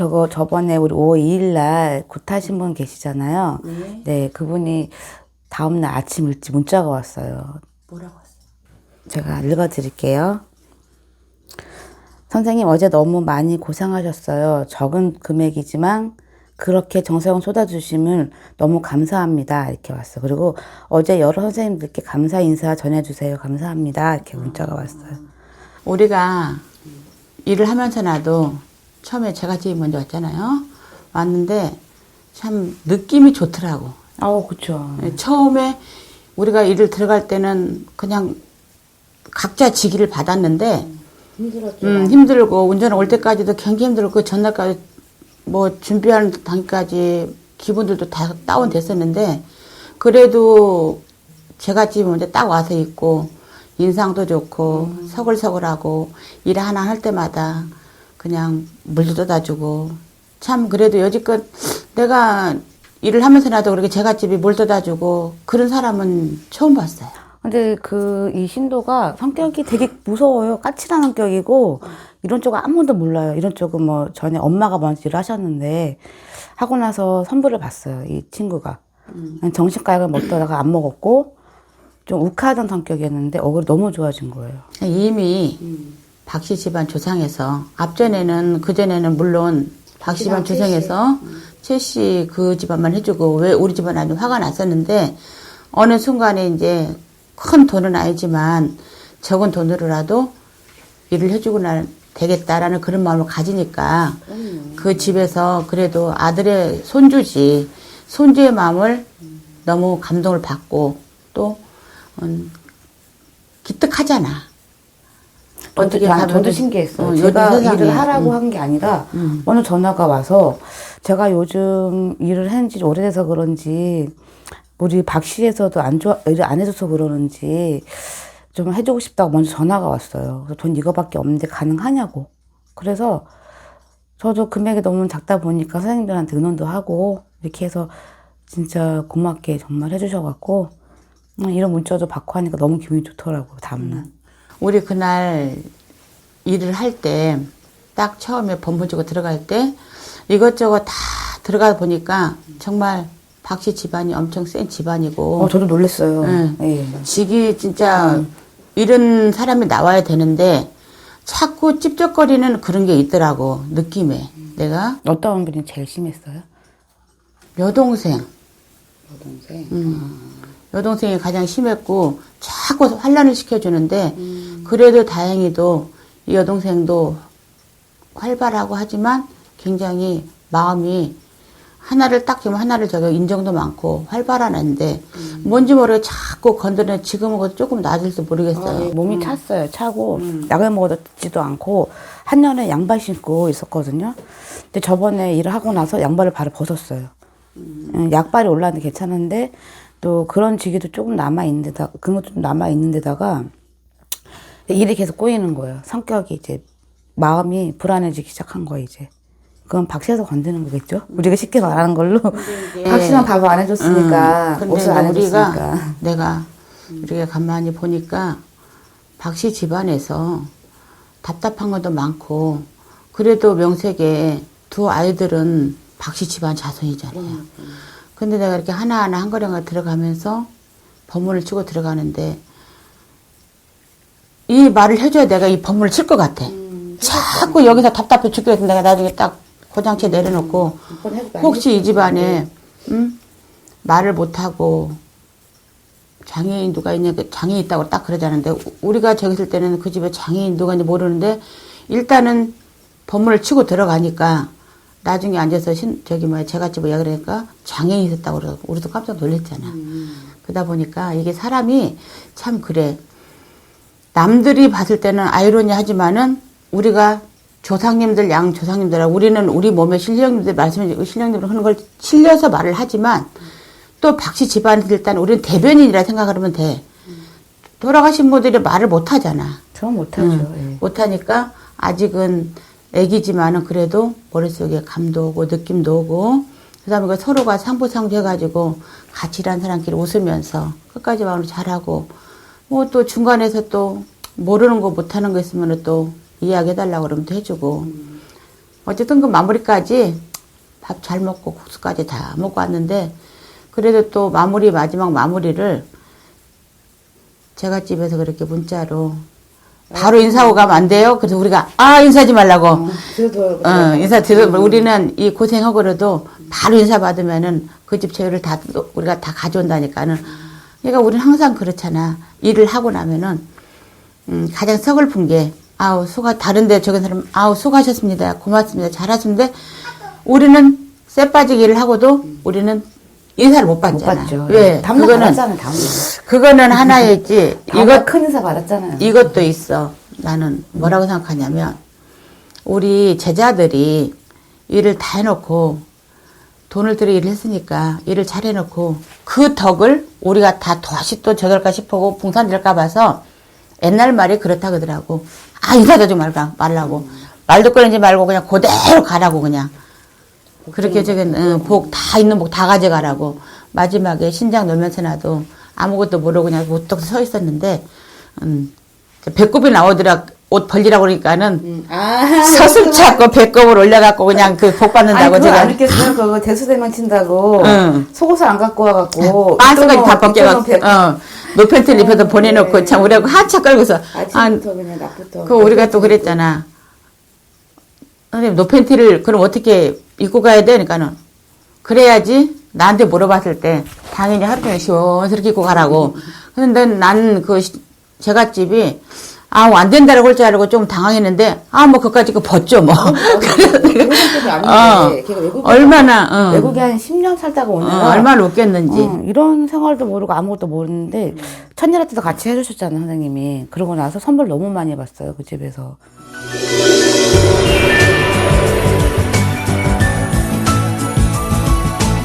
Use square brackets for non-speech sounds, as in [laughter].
저거 저번에 우리 5월 2일 날 굿하신 분 계시잖아요. 네. 네, 그분이 다음날 아침 일찍 문자가 왔어요. 뭐라고 했어요? 제가 읽어드릴게요. 선생님 어제 너무 많이 고생하셨어요. 적은 금액이지만 그렇게 정성을 쏟아주심을 너무 감사합니다. 이렇게 왔어요. 그리고 어제 여러 선생님들께 감사 인사 전해주세요. 감사합니다. 이렇게 문자가 왔어요. 우리가 일을 하면서 나도 처음에 제가 제일 먼저 왔잖아요. 왔는데 참 느낌이 좋더라고. 아우, 그쵸. 처음에 우리가 일을 들어갈 때는 그냥 각자 지기를 받았는데 힘들었죠. 음, 힘들고 운전 올 때까지도 굉장히 힘들고 그 전날까지 뭐 준비하는 당까지 기분들도 다 다운됐었는데 그래도 제가 지금 이제 딱 와서 있고 인상도 좋고 서글서글하고 일 하나 할 때마다 그냥 물도 떠다주고 참 그래도 여지껏 내가 일을 하면서 나도 그렇게 제갓집이 물 떠다주고 그런 사람은 처음 봤어요. 근데 그 이 신도가 성격이 되게 무서워요. 까칠한 성격이고 이런 쪽은 아무도 몰라요. 이런 쪽은 뭐 전에 엄마가 먼저 일을 하셨는데 하고 나서 선물을 받어요. 이 친구가 정신과약을 먹다가 안 먹었고 좀 욱하던 성격이었는데 얼굴이 너무 좋아진 거예요. 이미 박씨 집안 조상에서 앞전에는 그전에는 물론 박씨 집안 조상에서 최씨 그 집안만 해주고 왜 우리 집안 아니 화가 났었는데 어느 순간에 이제 큰 돈은 아니지만 적은 돈으로라도 일을 해주고 나 되겠다라는 그런 마음을 가지니까 그 집에서 그래도 아들의 손주지 손주의 마음을 너무 감동을 받고 또 음, 기특하잖아. 어떻게 저도 하면은, 신기했어요. 어, 제가. 일을 하라고 한게 아니라 음. 어느 전화가 와서 제가 요즘 일을 한지 오래돼서 그런지 우리 박 씨에서도 안 좋아 일을 안 해줘서 그러는지 좀 해주고 싶다고 먼저 전화가 왔어요. 그래서 돈 이거밖에 없는데 가능하냐고. 그래서 저도 금액이 너무 작다 보니까 선생님들한테 의논도 하고 이렇게 해서 진짜 고맙게 정말 해주셔갖고 음, 이런 문자도 받고 하니까 너무 기분이 좋더라고요. 다음날. 우리 그날 일을 할 때 딱 처음에 법무직으로 들어갈 때 이것저것 다 들어가 보니까 정말 박씨 집안이 엄청 센 집안이고 어, 저도 놀랐어요. 응. 예. 직이 진짜 이런 사람이 나와야 되는데 자꾸 찝쩍거리는 그런 게 있더라고 느낌에 내가 어떤 분이 제일 심했어요? 여동생 여동생. 여동생이 가장 심했고 자꾸 환란을 시켜주는데 그래도 다행히도 이 여동생도 활발하고 하지만 굉장히 마음이 하나를 딱 주면 하나를 저기 인정도 많고 활발한 애인데 뭔지 모르게 자꾸 건드려 지금은 조금 나아질지 모르겠어요. 몸이 찼어요. 차고 약을 먹어도 듣지도 않고 한 년에 양발 신고 있었거든요. 근데 저번에 일을 하고 나서 양발을 바로 벗었어요. 음, 약발이 올라왔는데 괜찮은데 또 그런 지기도 조금 남아 있는데다 그런 것도 좀 남아 있는데다가 일이 계속 꼬이는 거예요. 성격이 이제 마음이 불안해지기 시작한 거예요 이제. 그건 박씨에서 건드는 거겠죠? 우리가 쉽게 말하는 걸로 [laughs] 박씨는 밥을 안 해줬으니까 근데 옷을 안 해줬으니까 내가 우리가 가만히 보니까 박씨 집안에서 답답한 것도 많고 그래도 명색에 두 아이들은 박씨 집안 자손이잖아요. 근데 내가 이렇게 하나하나 한 걸음을 들어가면서 법문을 치고 들어가는데 이 말을 해줘야 내가 이 법문을 칠 것 같아. 자꾸 여기서 답답해 죽겠어. 내가 나중에 딱 고장치 내려놓고 혹시 이 집안에 음? 말을 못하고 장애인 누가 있냐 그 장애 있다고 딱 그러자는데 우- 우리가 저기 있을 때는 그 집에 장애인 누가 있는지 모르는데 일단은 법문을 치고 들어가니까 나중에 앉아서 신, 저기 뭐야 제갓집 이야 그러니까 장애인 있었다고 그러고 우리도 깜짝 놀랐잖아 그러다 보니까 이게 사람이 참 그래 남들이 봤을 때는 아이러니하지만은 우리가 조상님들 양 조상님들하고 우리는 우리 몸에 신령님들 말씀해 신령님들 하는 걸 실려서 말을 하지만 또 박씨 집안들 일단 우리는 대변인이라 생각하면 돼. 돌아가신 분들이 말을 못 하잖아. 저 못하죠. 예. 못하니까 아직은 애기지만은 그래도 머릿속에 감도 오고 느낌도 오고 그다음에 그 서로가 상부상조 해가지고 같이 일하는 사람끼리 웃으면서 끝까지 마음을 잘하고 뭐 또 중간에서 또 모르는 거 못하는 거 있으면 또 이야기해달라고 그러면 또 해주고 어쨌든 그 마무리까지 밥 잘 먹고 국수까지 다 먹고 왔는데 그래도 또 마무리 마지막 마무리를 제가 집에서 그렇게 문자로 바로 인사하고 가면 안 돼요. 그래서 우리가 아 인사하지 말라고. 그래도 어, 인사 드려 우리는 이 고생하고라도 바로 인사 받으면은 그 집 재료를 다 우리가 다 가져온다니까는. 그러니까 우리는 항상 그렇잖아. 일을 하고 나면은 음, 가장 서글픈 게 아우 수고 다른데 저기 사람 아우 수고하셨습니다. 고맙습니다. 잘하셨는데 우리는 쇠 빠지기 일을 하고도 우리는 인사를 못못 받잖아. 받죠. 왜? 담당 그거는 받았잖아요, 담당. 그거는 하나의 있지. 이거 이것 큰 인사 받았잖아요. 이것도 있어. 나는 뭐라고 생각하냐면 우리 제자들이 일을 다 해놓고 돈을 들여 일을 했으니까 일을 잘 해놓고 그 덕을 우리가 다 다시 또 저럴까 싶고 붕산될까 봐서 옛날 말이 그렇다 그러더라고. 아좀 말라, 말라고. 말도 꺼내지 말고 그냥 그대로 가라고 그냥. 그렇게 저기 복다 있는 복 다 가져가라고 마지막에 신장 놀면서 나도 아무것도 모르고 그냥 무턱 서 있었는데 음, 배꼽이 나오더라 옷 벌리라고 그러니까는 아, [laughs] 서슴 찾고 배꼽을 올려갖고 그냥 그 복 받는다고 안 제가 했겠어요? 그거 대수대만 친다고. 응. 속옷을 안 갖고 와갖고. 빤스까지 이쪽은- 다 벗겨갖고 어, 노팬티를 입혀서 보내놓고 참 우리하고 한차 끌고서 아, 아침부터 그냥 낮부터. 그 우리가 또 그랬잖아. 선생님 노팬티를 그럼 어떻게 입고 가야 돼? 그러니까는 그래야지 나한테 물어봤을 때 당연히 하루 종일 시원스럽게 입고 가라고. 근데 난 그 제갓집이 아우 안 된다라고 할 줄 알고 좀 당황했는데 아 뭐 그까지 그 벗죠 뭐. [laughs] 그래서 외국 사람이 내가 걔가 외국에 얼마나 어, 외국에 한 10년 살다가 어, 오면 얼마나 웃겼는지. 어, 이런 생활도 모르고 아무것도 모르는데 천일할 때도 같이 해주셨잖아요 선생님이 그러고 나서 선물 너무 많이 받았어요 그 집에서